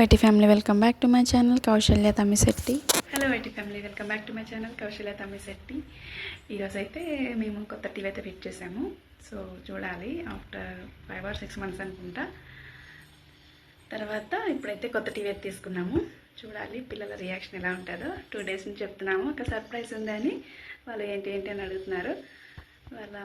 YT family welcome back to my channel Kousalya Thammisetti hello YT family welcome back to my channel Kousalya Thammisetti ఈరోజు అయితే మేము కొత్త TV అయితే fit చేసాము. So చూడాలి after five or six months అనుకుంటా. తర్వాత ఇప్పుడైతే కొత్త టీవీ అయితే తీసుకున్నాము. చూడాలి పిల్లల రియాక్షన్ ఎలా ఉంటుందో. టూ డేస్ నుంచి చెప్తున్నాము ఒక సర్ప్రైజ్ ఉందని. వాళ్ళు ఏంటి ఏంటి అని అడుగుతున్నారు. వాళ్ళ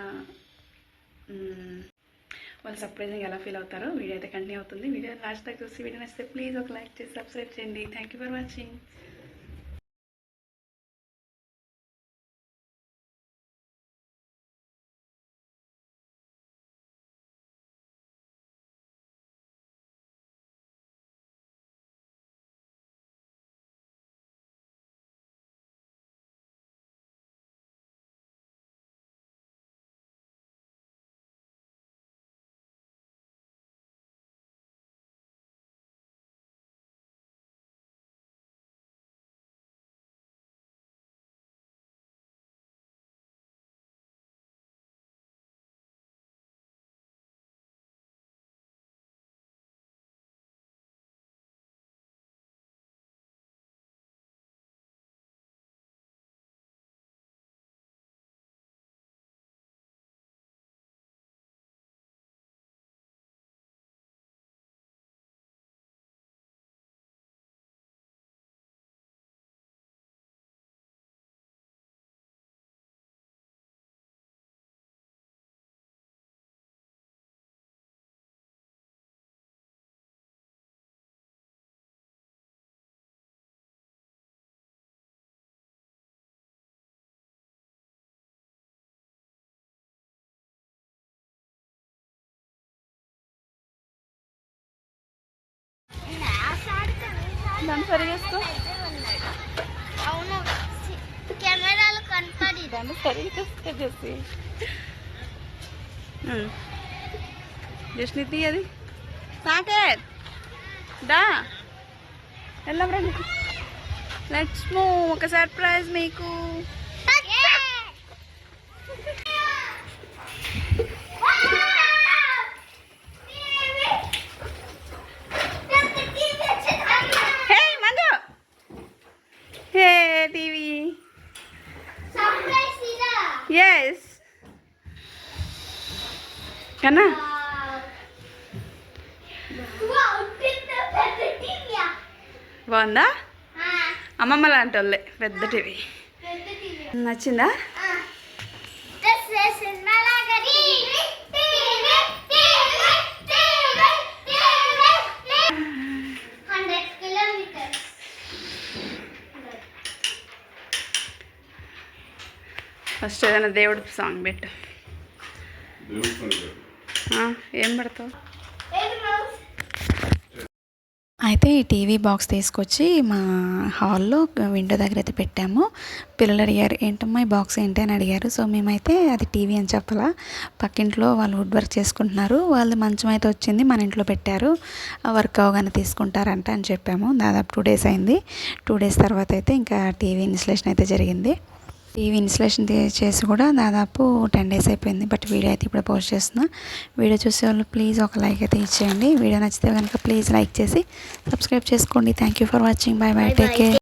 వాళ్ళు సర్ప్రైజింగ్ ఎలా ఫీల్ అవుతారో వీడియో అయితే కంటిన్యూ అవుతుంది. వీడియో లాస్ట్ దాకా చూసి వీడియో నచ్చితే ప్లీజ్ ఒక లైక్ చేసి సబ్స్క్రైబ్ చేయండి. థ్యాంక్ యూ ఫర్ వాచింగ్ దాన్ని సరి చేసుకో అవును కెమెరాలు కనపడి దాన్ని సరి చేసుకో చేసి జస్నితి అది? సాకేత్. దా. వెళ్ళం రండి లెట్స్ మూవ్ ఒక సర్ప్రైజ్ మీకు. ఎస్ కన్నా బాగుందా? అమ్మమ్మ లాంటి వాళ్ళే పెద్ద టీవీ. నచ్చిందా? ఫస్ట్ ఏదైనా దేవుడి సాంగ్ పెట్టు. ఏం పెడతావు? అయితే ఈ టీవీ బాక్స్ తీసుకొచ్చి మా హాల్లో విండో దగ్గర అయితే పెట్టాము. పిల్లలు అడిగారు ఏంటమ్మా ఈ బాక్స్ ఏంటి? అని అడిగారు. సో మేమైతే అది టీవీ అని చెప్పాలా. పక్కింట్లో వాళ్ళు వుడ్ వర్క్ చేసుకుంటున్నారు. వాళ్ళు మంచం అయితే వచ్చింది మన ఇంట్లో పెట్టారు. ఆ వర్క్ అవగానే తీసుకుంటారంట అని చెప్పాము. దాదాపు టూ డేస్ అయింది. టూ డేస్ తర్వాత అయితే ఇంకా టీవీ ఇన్స్టలేషన్ అయితే జరిగింది. టీవీ ఇన్స్టలేషన్ చేసి కూడా దాదాపు టెన్ డేస్ అయిపోయింది. బట్ వీడియో అయితే ఇప్పుడు పోస్ట్ చేస్తున్నా. వీడియో చూసే వాళ్ళు ప్లీజ్ ఒక లైక్ అయితే ఇచ్చేయండి. వీడియో నచ్చితే కనుక ప్లీజ్ లైక్ చేసి సబ్స్క్రైబ్ చేసుకోండి. Thank you for watching. Bye bye. Take care.